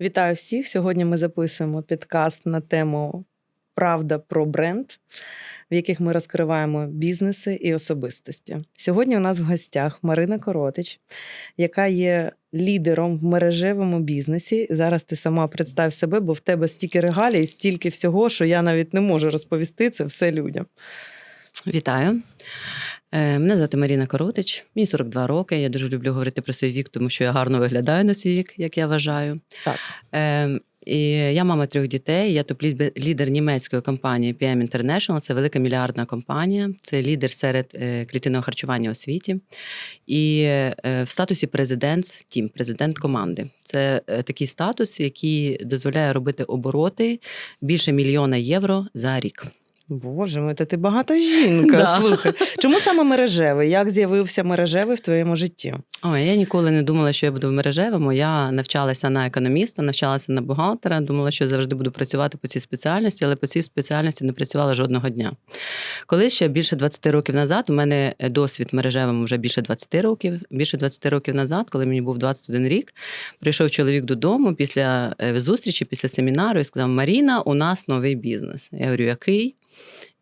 Вітаю всіх! Сьогодні ми записуємо підкаст на тему Правда про бренд, в яких ми розкриваємо бізнеси і особистості. Сьогодні у нас в гостях Марина Коротич, яка є лідером в мережевому бізнесі. Зараз ти сама представ себе, бо в тебе стільки регалій, стільки всього, що я навіть не можу розповісти це все людям. Вітаю. Е, Мене звати Маріна Коротич, мені 42 роки. Я дуже люблю говорити про свій вік, тому що я гарно виглядаю на свій вік, як я вважаю. Так. Е, І я мама трьох дітей. Я топ-лідер німецької компанії PM International. Це велика мільярдна компанія. Це лідер серед е, клітинного харчування у світі. І в статусі президент тім, президент команди. Це такий статус, який дозволяє робити обороти більше мільйона євро за рік. Боже мой, та ти багата жінка. Да. Слухай. Чому саме мережевий? Як з'явився мережевий в твоєму житті? Ой, я ніколи не думала, що я буду в мережевому. Я навчалася на економіста, навчалася на бухгалтера. Думала, що завжди буду працювати по цій спеціальності, але по цій спеціальності не працювала жодного дня. Колись ще більше 20 років назад, у мене досвід в мережевому вже більше 20 років. Більше 20 років назад, коли мені був 21 рік, прийшов чоловік додому після е, зустрічі, після семінару і сказав: Маріна, у нас новий бізнес. Я говорю, який?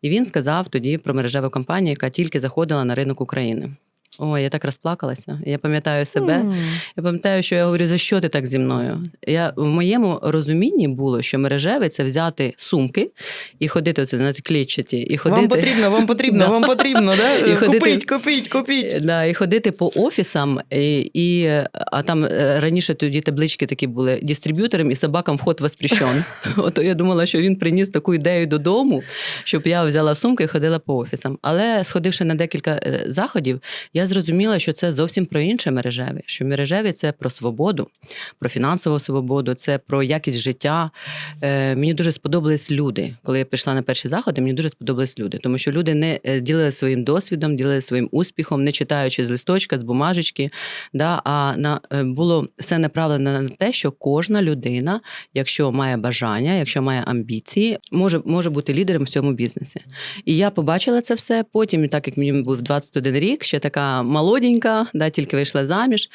І він сказав тоді про мережеву компанію, яка тільки заходила на ринок України. Ой, я так розплакалася. Я пам'ятаю себе. М. Я пам'ятаю, що я говорю, за що ти так зі мною? Я в моєму розумінні було, що мережевий це взяти сумки і ходити оце знаєте, клітчаті, і ходити. Вам потрібно, вам потрібно, вам потрібно, да? І ходити- Купіть, купіть, купіть. Е, Да, і ходити по офісам, і, і, а там е, раніше тоді таблички такі були дистриб'юторам і собакам вход воспрещен. От я думала, що він приніс таку ідею додому, щоб я взяла сумку і ходила по офісам. Але сходивши на декілька е, заходів, я зрозуміла, що це зовсім про інше мережеві. Що мережеві це про свободу, про фінансову свободу, це про якість життя. Е, мені дуже сподобались люди. Коли я прийшла на перші заходи, мені дуже сподобались люди, тому що люди не е, ділилися своїм досвідом, ділилися своїм успіхом, не читаючи з листочка, з бумажечки. Да, а на е, було все направлено на те, що кожна людина, якщо має бажання, якщо має амбіції, може, може бути лідером в цьому бізнесі. І я побачила це все. Потім, так як мені був 21 рік, ще така молоденька, да, тільки вийшла заміж.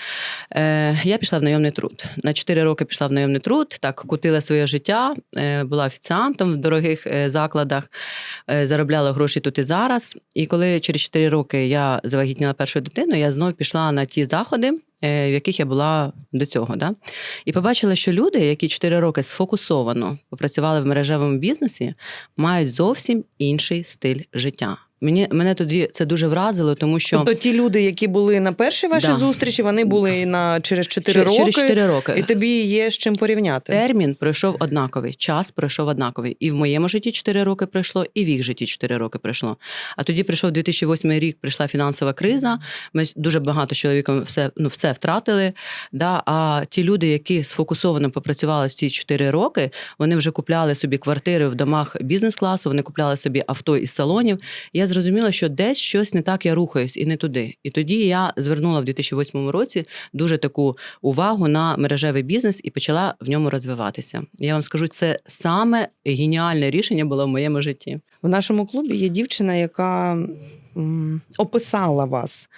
Е, я пішла в найомний труд. На 4 роки пішла в найомний труд, так кутила своє життя, е, була офіціантом в дорогих е, закладах, е, заробляла гроші тут і зараз. І коли через 4 роки я завагітніла першу дитину, я знову пішла на ті заходи. е, В яких я була до цього, да? і побачила, що люди, які 4 роки сфокусовано попрацювали в мережевому бізнесі, мають зовсім інший стиль життя. Мені мене тоді це дуже вразило, тому що Тобто ті люди, які були на першій вашій Да. зустрічі, вони були і на через 4 через, роки, через 4 роки і тобі є з чим порівняти. термін пройшов однаковий, час пройшов однаковий. І в моєму житті 4 роки пройшло, і в їх житті 4 роки пройшло. А тоді прийшов 2008 рік, прийшла фінансова криза. Ми дуже багато чоловіком все, ну, все втратили. Да? А ті люди, які сфокусовано попрацювали ці 4 роки, вони вже купляли собі квартири в домах бізнес-класу, вони купляли собі авто із салонів. Я зрозуміла, що десь щось не так я рухаюсь і не туди. І тоді я звернула в 2008 році дуже таку увагу на мережевий бізнес і почала в ньому розвиватися. Я вам скажу, це саме геніальне рішення було в моєму житті. В нашому клубі є дівчина, яка описала вас.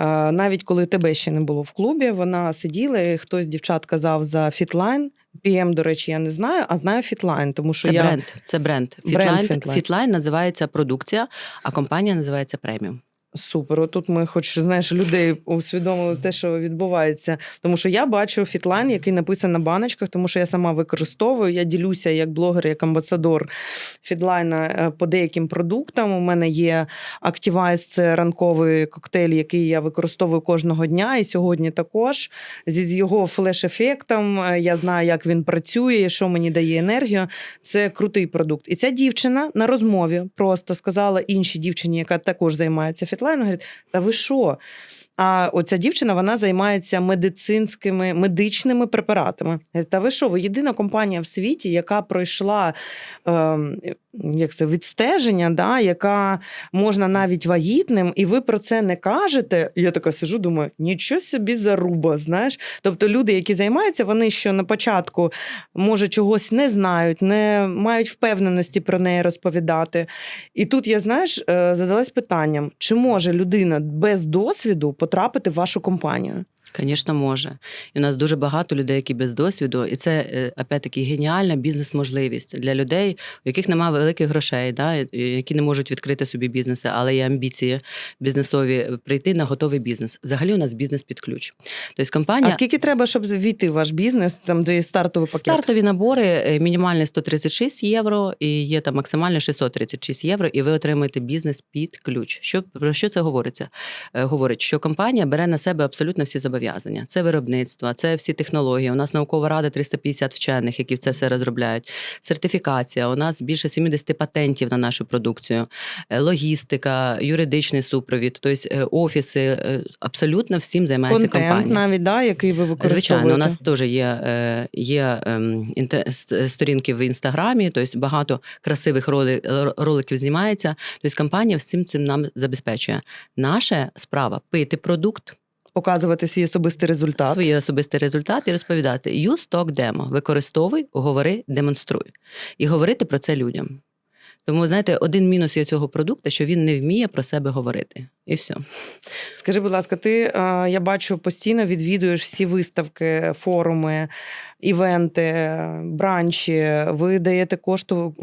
Е, Навіть коли тебе ще не було в клубі, вона сиділа, і хтось дівчат казав за фітлайн. PM, до речі, я не знаю, а знаю фітлайн, тому що Це я бренд. Це бренд. Fitline. Фітлайн називається продукція, а компанія називається преміум. Супер. Отут ми, хоч знаєш, людей усвідомили те, що відбувається. Тому що я бачу фітлайн, який написаний на баночках, тому що я сама використовую. Я ділюся як блогер, як амбасадор фітлайна е, по деяким продуктам. У мене є Activize, це ранковий коктейль, який я використовую кожного дня. І сьогодні також зі його флеш-ефектом. е, Я знаю, як він працює, що мені дає енергію. Це крутий продукт. І ця дівчина на розмові просто сказала іншій дівчині, яка також займається фітлайном, говорить: Та ви що? А оця дівчина вона займається медицинськими медичними препаратами. Та ви що? Ви єдина компанія в світі, яка пройшла ем, як це, відстеження, да, яка можна навіть вагітним, і ви про це не кажете. Я така сижу, думаю, нічого собі заруба, знаєш. Тобто люди, які займаються, вони що на початку може чогось не знають, не мають впевненості про неї розповідати. І тут я, знаєш, е, задалась питанням, чи може людина без досвіду потрапити в вашу компанію? Звісно, може. І у нас дуже багато людей, які без досвіду, і це е, опять-таки геніальна бізнес-можливість для людей, у яких немає великих грошей, да, які не можуть відкрити собі бізнеси, але є амбіції бізнесові прийти на готовий бізнес. Взагалі, у нас бізнес під ключ. Тобто компанія. А скільки треба, щоб війти в ваш бізнес? Там де стартовий пакет? Стартові набори е, мінімальний 136 євро, і є там максимальний 636 євро, і ви отримаєте бізнес під ключ. Що про що це говориться? Е, Говорить, що компанія бере на себе абсолютно всі зобов'язання. Це виробництво, це всі технології. У нас наукова рада 350 вчених, які це все розробляють. Сертифікація. У нас більше 70 патентів на нашу продукцію, Е, логістика, юридичний супровід, тобто е, офіси. е, Абсолютно всім займається Контент компанія. навіть, да, який ви використовуєте? Звичайно, у нас теж є, є ем, сторінки в інстаграмі, тобто багато красивих роликів знімається. Тобто компанія всім цим нам забезпечує. Наша справа пити продукт, Показувати свій особистий результат. свій особистий результат і розповідати. Use talk demo. Використовуй, говори, демонструй. І говорити про це людям. Тому, знаєте, один мінус є цього продукту, що він не вміє про себе говорити. І все. Скажи, будь ласка, ти я бачу постійно відвідуєш всі виставки, форуми, івенти, бранчі. Ви даєте кошту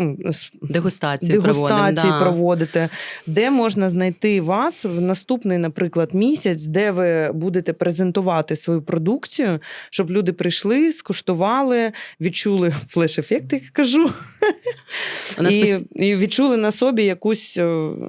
Дегустацію дегустації да. проводите. Де можна знайти вас в наступний, наприклад, місяць, де ви будете презентувати свою продукцію, щоб люди прийшли, скуштували, відчули флеш-ефект, як кажу, У нас і, пос- і відчули на собі якусь е,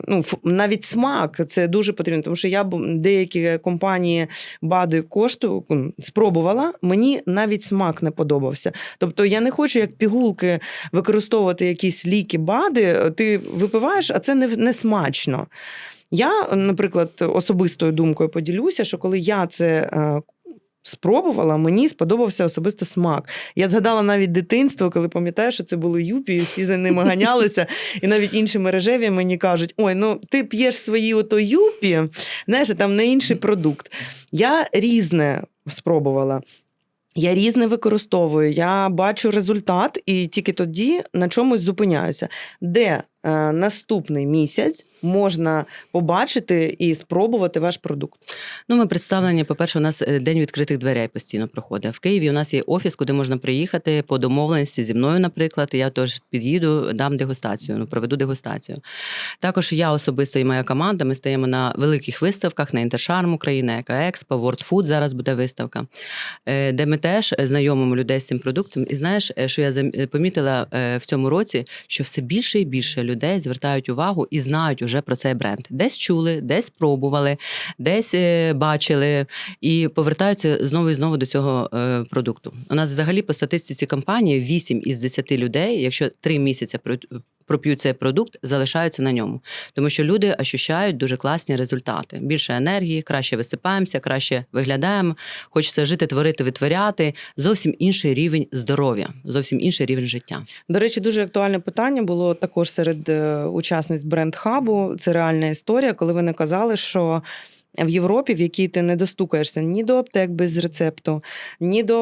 ну, навіть смак. Це дуже потрібно, тому що я б- деякі компанії БАДи кошту спробувала. Мені навіть смак не подобався. Тобто я не хочу як пігулки використовувати якісь ліки БАДи. Ти випиваєш, а це не, не смачно. Я, наприклад, особистою думкою поділюся, що коли я це. е, Спробувала, мені сподобався особисто смак. Я згадала навіть дитинство, коли пам'ятаю, що це були юпі, і всі за ними ганялися. І навіть інші мережеві мені кажуть: ой, ну ти п'єш свої ото юпі, знаєш, там не інший продукт. Я різне спробувала. Я різне використовую, я бачу результат, і тільки тоді на чомусь зупиняюся. Де наступний місяць можна побачити і спробувати ваш продукт? Ну, ми представлені. По-перше, у нас е, день відкритих дверей постійно проходить. В Києві у нас є офіс, куди можна приїхати по домовленості зі мною, наприклад. Я теж під'їду, дам дегустацію, ну проведу дегустацію. Також я особисто і моя команда. Ми стаємо на великих виставках на Інтершарм Україна, Екоекспо, World Food зараз буде виставка, е, де ми теж знайомимо людей з цим продуктом. І знаєш, е, що я помітила е, в цьому році, що все більше і більше людей звертають увагу і знають уже про цей бренд. Десь чули, десь пробували, десь е, бачили і повертаються знову і знову до цього е, продукту. У нас взагалі по статистиці компанії 8 із 10 людей, якщо 3 місяці проп'ють цей продукт, залишаються на ньому. Тому що люди ощущають дуже класні результати. Більше енергії, краще висипаємося, краще виглядаємо. Хочеться жити, творити, витворяти. Зовсім інший рівень здоров'я, зовсім інший рівень життя. До речі, дуже актуальне питання було також серед е, учасниць бренд-хабу. Це реальна історія, коли вони казали, що. В Європі, в якій ти не достукаєшся ні до аптек без рецепту, ні до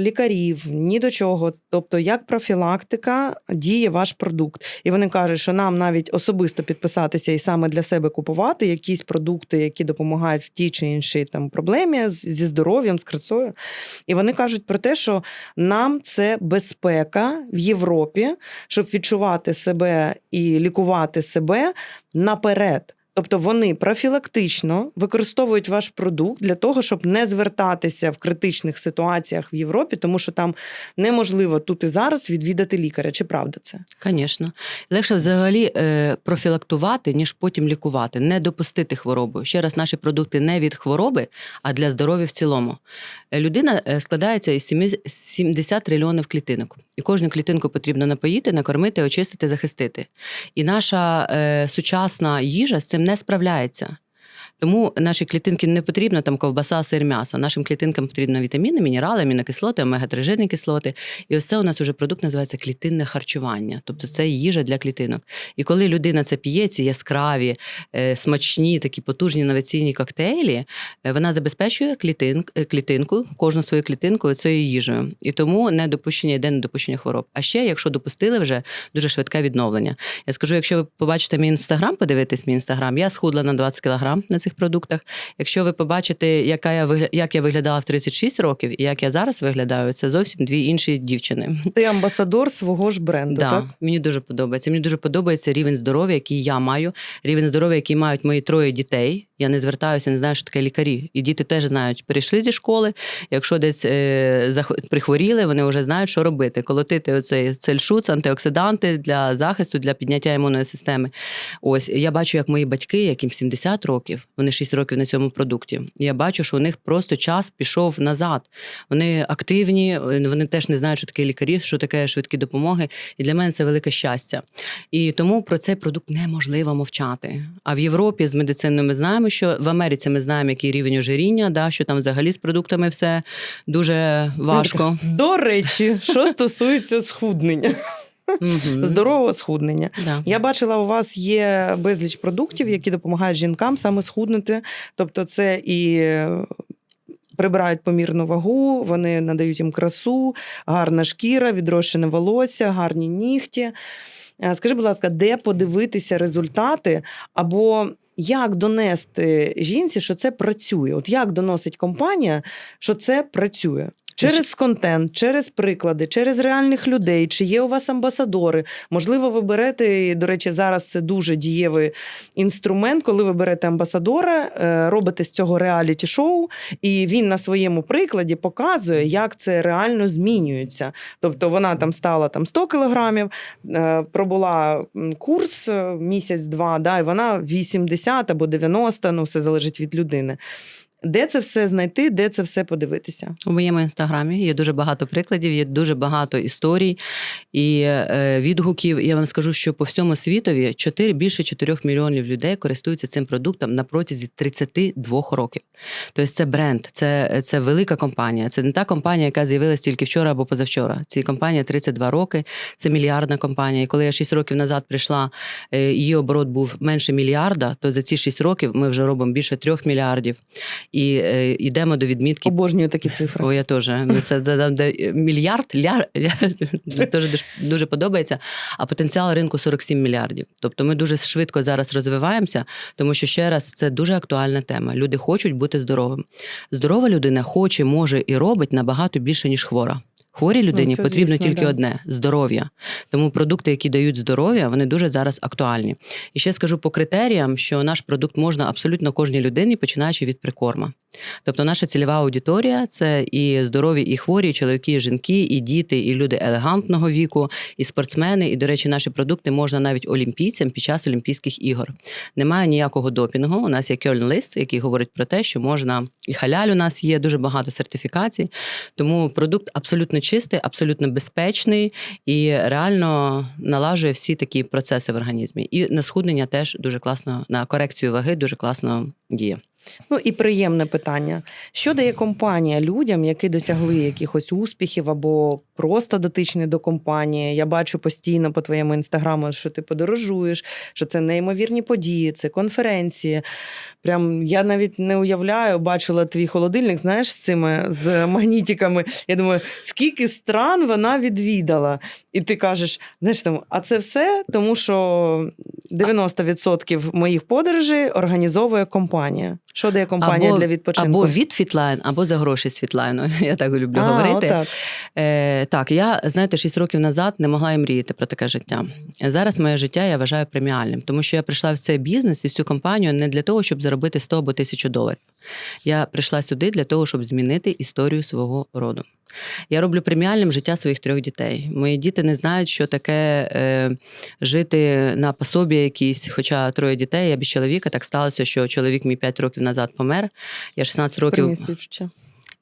лікарів, ні до чого. Тобто, як профілактика діє ваш продукт. І вони кажуть, що нам навіть особисто підписатися і саме для себе купувати якісь продукти, які допомагають в тій чи іншій там проблемі зі здоров'ям, з красою. І вони кажуть про те, що нам це безпека в Європі, щоб відчувати себе і лікувати себе наперед. Тобто вони профілактично використовують ваш продукт для того, щоб не звертатися в критичних ситуаціях в Європі, тому що там неможливо тут і зараз відвідати лікаря. Чи правда це? Звісно. Легше взагалі е, профілактувати, ніж потім лікувати, не допустити хворобу. Ще раз, наші продукти не від хвороби, а для здоров'я в цілому. Е, Людина е, складається із сімі- 70 трильйонів клітинок. І кожну клітинку потрібно напоїти, накормити, очистити, захистити. І наша сучасна їжа з цим не справляється. Тому наші клітинки не потрібно там ковбаса, сир, м'ясо. Нашим клітинкам потрібно вітаміни, мінерали, амінокислоти, омега-3 жирні кислоти. І ось це у нас уже продукт називається клітинне харчування. Тобто це їжа для клітинок. І коли людина це п'є, ці яскраві, е, смачні, такі потужні інноваційні коктейлі, е, вона забезпечує клітин, е, клітинку, кожну свою клітинку цією їжею. І тому не допущення йде недопущення хвороб. А ще, якщо допустили вже дуже швидке відновлення. Я скажу, якщо ви побачите мій інстаграм, подивитесь мій інстаграм, я схудла на 20 кілограм на цих продуктах. Якщо ви побачите, яка я як я виглядала в 36 років і як я зараз виглядаю, це зовсім дві інші дівчини. Ти амбасадор свого ж бренду, Да, так? мені дуже подобається. Мені дуже подобається рівень здоров'я, який я маю, рівень здоров'я, який мають мої троє дітей. Я не звертаюся, не знаю, що таке лікарі. І діти теж знають, перейшли зі школи. Якщо десь е, зах- прихворіли, вони вже знають, що робити. Колотити оцей цельшуц, антиоксиданти для захисту, для підняття імунної системи. Ось я бачу, як мої батьки, яким 70 років, вони 6 років на цьому продукті. Я бачу, що у них просто час пішов назад. Вони активні, вони теж не знають, що таке лікарі, що таке швидкі допомоги. І для мене це велике щастя. І тому про цей продукт неможливо мовчати. А в Європі з медициною ми знаємо, що в Америці ми знаємо, який рівень ожиріння, да, що там взагалі з продуктами все дуже важко. До речі, що стосується схуднення, Здорового схуднення. Да. Я бачила, у вас є безліч продуктів, які допомагають жінкам саме схуднути. Тобто, це і. е, Прибирають помірну вагу, вони надають їм красу, гарна шкіра, відрощене волосся, гарні нігті. Е, Скажи, будь ласка, де подивитися результати, або як донести жінці, що це працює? От як доносить компанія, що це працює? Через контент, через приклади, через реальних людей, чи є у вас амбасадори? Можливо, ви берете, і, до речі, зараз це дуже дієвий інструмент, коли ви берете амбасадора, е, робите з цього реаліті-шоу, і він на своєму прикладі показує, як це реально змінюється. Тобто вона там стала там 100 кілограмів, е, пробула курс е, місяць-два, да, і вона 80 або 90, ну все залежить від людини. Де це все знайти, де це все подивитися? У моєму інстаграмі є дуже багато прикладів, є дуже багато історій і е, відгуків. Я вам скажу, що по всьому світові 4, більше 4 мільйонів людей користуються цим продуктом на протязі 32 років. Тобто це бренд, це, це велика компанія. Це не та компанія, яка з'явилась тільки вчора або позавчора. Цій компанії 32 роки. Це мільярдна компанія. І коли я 6 років назад прийшла, е, її оборот був менше мільярда, то за ці 6 років ми вже робимо більше 3 мільярдів. І е, йдемо до відмітки Обожнюю такі цифри. о, я теж. Ну, це де, мільярд, ляр, дуже, дуже подобається. А потенціал ринку 47 мільярдів. Тобто ми дуже швидко зараз розвиваємося, тому що ще раз це дуже актуальна тема. Люди хочуть бути здоровим. Здорова людина хоче, може і робить набагато більше, ніж хвора. Хворій людині Ну, потрібно звісно, тільки да. одне здоров'я. Тому продукти, які дають здоров'я, вони дуже зараз актуальні. І ще скажу по критеріям, що наш продукт можна абсолютно кожній людині, починаючи від прикорма. Тобто, наша цільова аудиторія це і здорові, і хворі, і чоловіки, і жінки, і діти, і люди елегантного віку, і спортсмени. І, до речі, наші продукти можна навіть олімпійцям під час Олімпійських ігор. Немає ніякого допінгу. У нас є Кьольн-лист, який говорить про те, що можна і халяль у нас є дуже багато сертифікацій. Тому продукт абсолютно чистий, абсолютно безпечний і реально налажує всі такі процеси в організмі. І на схуднення теж дуже класно, на корекцію ваги дуже класно діє. Ну і приємне питання: що дає компанія людям, які досягли якихось успіхів або просто дотичні до компанії? Я бачу постійно по твоєму інстаграму, що ти подорожуєш, що це неймовірні події, це конференції. Прям я навіть не уявляю, бачила твій холодильник, знаєш, з цими з магнітиками. Я думаю, скільки стран вона відвідала. І ти кажеш, знаєш там, а це все тому, що 90% моїх подорожей організовує компанія. Що дає компанія Або- для відпочинку? Або від Фітлайн, або за гроші з Фітлайну. Я так люблю А, говорити. отак. Так, я знаєте, 6 років назад не могла і мріяти про таке життя. Зараз моє життя я вважаю преміальним, тому що я прийшла в цей бізнес і в цю компанію не для того, щоб заробити 100 або 1000 доларів. Я прийшла сюди для того, щоб змінити історію свого роду. Я роблю преміальним життя своїх трьох дітей. Мої діти не знають, що таке е, жити на пособі якісь, хоча троє дітей, я без чоловіка. Так сталося, що чоловік мій 5 років назад помер. Я 16 років.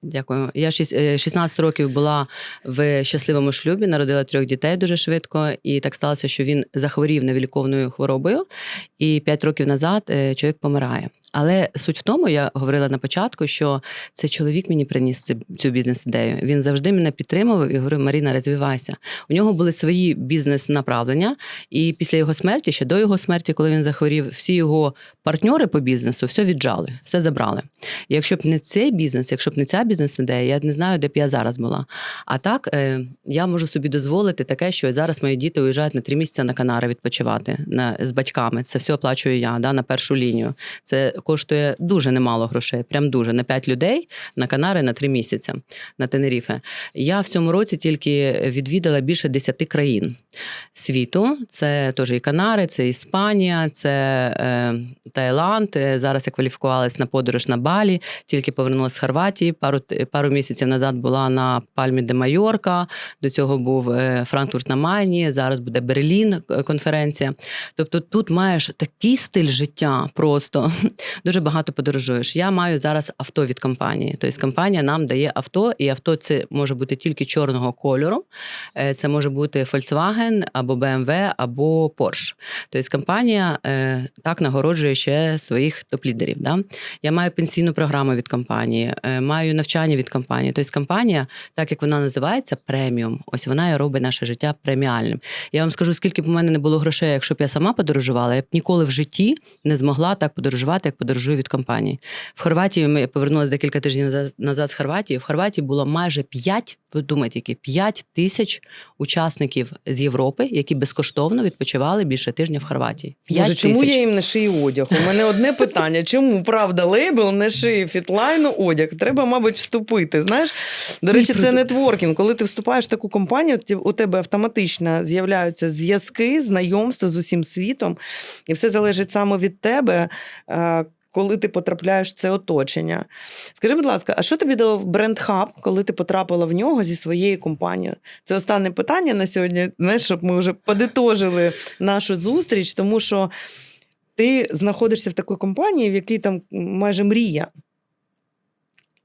Дякую. Я шість- е, 16 років була в щасливому шлюбі, народила трьох дітей дуже швидко, і так сталося, що він захворів невіліковною хворобою, і 5 років назад е, чоловік помирає. Але суть в тому, я говорила на початку, що цей чоловік мені приніс цю, бізнес-ідею. Він завжди мене підтримував і говорив: Маріна, розвивайся. У нього були свої бізнес-направлення, і після його смерті, ще до його смерті, коли він захворів, всі його партньори по бізнесу все віджали, все забрали. І якщо б не цей бізнес, якщо б не ця бізнес-ідея, я не знаю, де б я зараз була. А так е, я можу собі дозволити таке, що зараз мої діти уїжджають на три місяці на Канари відпочивати на, з батьками. Це все оплачую я да, на першу лінію. Це коштує дуже немало грошей, прям дуже на 5 людей на Канари на 3 місяці на Тенеріфе. Я в цьому році тільки відвідала більше 10 країн світу. Це теж і Канари, це Іспанія, це е, Таїланд. Е, Зараз я кваліфікувалась на подорож на Балі, тільки повернулася з Хорватії. Пару, пару місяців назад була на Пальмі де Майорка. До цього був е, Франкфурт на Майні. Зараз буде Берлін е, конференція. Тобто тут маєш такий стиль життя просто дуже багато подорожуєш. Я маю зараз авто від компанії. Тобто компанія нам дає авто, і авто це може бути тільки чорного кольору. Е, Це може бути Volkswagen або BMW, або Porsche. Тобто компанія е, так нагороджує ще своїх топ-лідерів. Да? Я маю пенсійну програму від компанії, е, маю навчання від компанії. Тобто компанія, так як вона називається, преміум. Ось вона і робить наше життя преміальним. Я вам скажу, скільки б у мене не було грошей, якщо б я сама подорожувала, я б ніколи в житті не змогла так подорожувати, як подорожую від компанії. В Хорватії ми повернулися декілька тижнів назад, назад з Хорватії. В Хорватії було майже 5, ви думаєте, які 5 тисяч учасників з Європи, які безкоштовно відпочивали більше тижня в Хорватії. 5 Боже, чому я їм не шию одяг? У мене одне питання: чому правда лейбл не шиє фітлайну одяг? Треба, мабуть, вступити. Знаєш, до речі, це нетворкінг. Коли ти вступаєш в таку компанію, у тебе автоматично з'являються зв'язки, знайомства з усім світом, і все залежить саме від тебе. е, Коли ти потрапляєш в це оточення, скажи, будь ласка, а що тобі дав бренд хаб, коли ти потрапила в нього зі своєю компанією? Це останнє питання на сьогодні. Знаєш, щоб ми вже подитожили нашу зустріч, тому що ти знаходишся в такій компанії, в якій там майже мрія.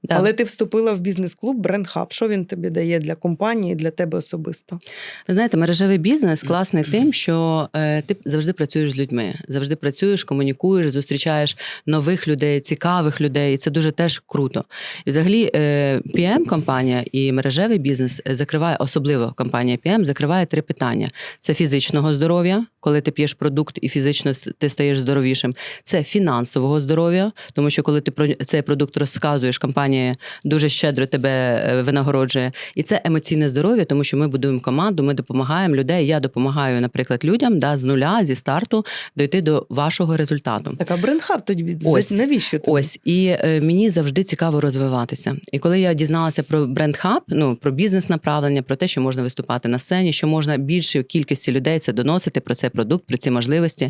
Да. Але ти вступила в бізнес-клуб Бренд Хаб. Що він тобі дає для компанії, для тебе особисто? Ви знаєте, мережевий бізнес класний тим, що е, ти завжди працюєш з людьми, завжди працюєш, комунікуєш, зустрічаєш нових людей, цікавих людей. І це дуже теж круто. І взагалі е, PM компанія і мережевий бізнес е, закриває, особливо компанія PM, закриває три питання: це фізичного здоров'я, коли ти п'єш продукт і фізично ти стаєш здоровішим. Це фінансового здоров'я, тому що коли ти про цей продукт розказуєш, компанія дуже щедро тебе е, винагороджує. І це емоційне здоров'я, тому що ми будуємо команду, ми допомагаємо людей. Я допомагаю, наприклад, людям да, з нуля, зі старту дойти до вашого результату. Так, а Бренд Хаб тобі Ось. навіщо тобі? Ось і е, мені завжди цікаво розвиватися. І коли я дізналася про бренд хаб, ну про бізнес направлення, про те, що можна виступати на сцені, що можна більшій кількості людей це доносити про цей продукт, про ці можливості,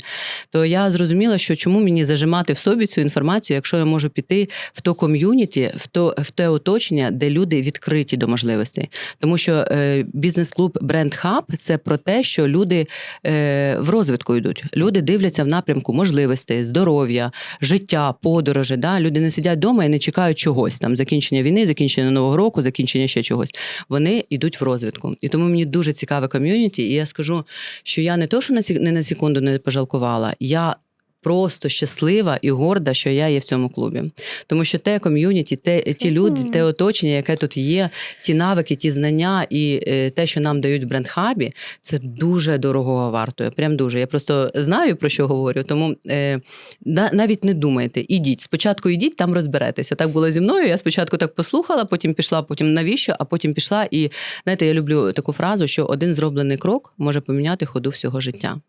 то я зрозуміла, що чому мені зажимати в собі цю інформацію, якщо я можу піти в то ком'юніті, в то в те оточення, де люди відкриті до можливостей. Тому що е, бізнес-клуб Бренд Хаб це про те, що люди е, в розвитку йдуть. Люди дивляться в напрямку можливостей, здоров'я, життя, подорожі. Да? Люди не сидять вдома і не чекають чогось там закінчення війни, закінчення нового року, закінчення ще чогось. Вони йдуть в розвитку. І тому мені дуже цікаве ком'юніті. І я скажу, що я не то, що не на секунду не пожалкувала, я. Просто щаслива і горда, що я є в цьому клубі, тому що те ком'юніті, те ті люди, те оточення, яке тут є, ті навики, ті знання і е, те, що нам дають в брендхабі, це дуже дорого вартує. Прям дуже. Я просто знаю про що говорю. Тому е, на- навіть не думайте, ідіть. Спочатку ідіть, там розберетеся. Так було зі мною. Я спочатку так послухала, потім пішла, потім навіщо, а потім пішла. І знаєте, я люблю таку фразу, що один зроблений крок може поміняти ходу всього життя.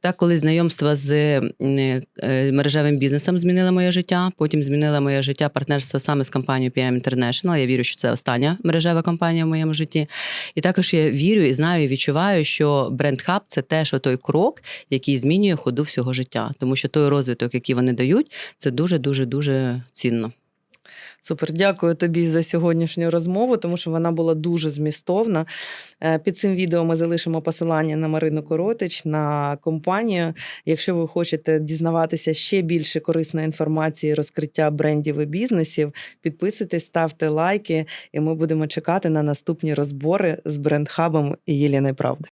Так, коли знайомство з е, мережевим бізнесом змінило моє життя, потім змінило моє життя партнерство саме з компанією PM International. Я вірю, що це остання мережева компанія в моєму житті. І також я вірю і знаю, і відчуваю, що бренд хаб це теж той крок, який змінює ходу всього життя. Тому що той розвиток, який вони дають, це дуже дуже дуже цінно. Супер, дякую тобі за сьогоднішню розмову, тому що вона була дуже змістовна. Е, Під цим відео ми залишимо посилання на Марину Коротич, на компанію. Якщо ви хочете дізнаватися ще більше корисної інформації, розкриття брендів і бізнесів, підписуйтесь, ставте лайки, і ми будемо чекати на наступні розбори з брендхабом і Єліною Правди.